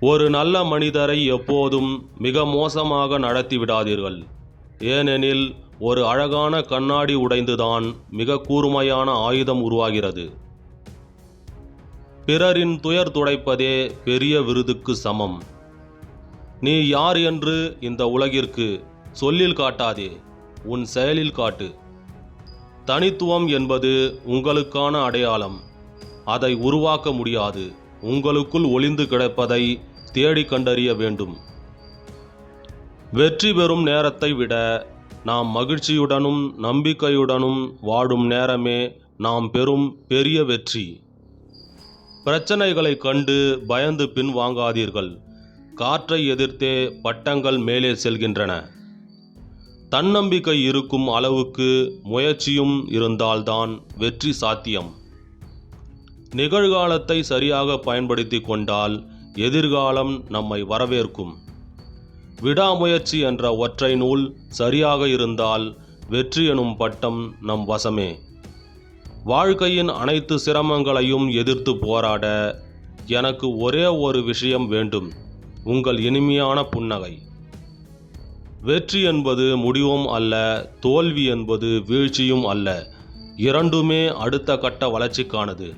ஒரு நல்ல மனிதரை எப்போதும் மிக மோசமாக நடத்தி விடாதீர்கள். ஏனெனில் ஒரு அழகான கண்ணாடி உடைந்துதான் மிக கூர்மையான ஆயுதம் உருவாகிறது. பிறரின் துயர் துடைப்பதே பெரிய விருதுக்கு சமம். நீ யார் என்று இந்த உலகிற்கு சொல்லில் காட்டாதே உன் செயலில் காட்டு. தனித்துவம் என்பது உங்களுக்கான அடையாளம். அதை உருவாக்க முடியாது. உங்களுக்குள் ஒளிந்து கிடப்பதை தேடி கண்டறிய வேண்டும். வெற்றி பெறும் நேரத்தை விட நாம் மகிழ்ச்சியுடனும் நம்பிக்கையுடனும் வாடும் நேரமே நாம் பெறும் பெரிய வெற்றி. பிரச்சனைகளை கண்டு பயந்து பின் வாங்காதீர்கள். காற்றை எதிர்த்தே பட்டங்கள் மேலே செல்கின்றன. தன்னம்பிக்கை இருக்கும் அளவுக்கு முயற்சியும் இருந்தால்தான் வெற்றி சாத்தியம். நிகழ்காலத்தை சரியாக பயன்படுத்தி கொண்டால் எதிர்காலம் நம்மை வரவேற்கும். விடாமுயற்சி என்ற ஒற்றை நூல் சரியாக இருந்தால் வெற்றி எனும் பட்டம் நம் வசமே. வாழ்க்கையின் அனைத்து சிரமங்களையும் எதிர்த்து போராட எனக்கு ஒரே ஒரு விஷயம் வேண்டும் உங்கள் இனிமையான புன்னகை. வெற்றி என்பது முடிவும் அல்ல தோல்வி என்பது வீழ்ச்சியும் அல்ல இரண்டுமே அடுத்த கட்ட வளர்ச்சிக்கானது.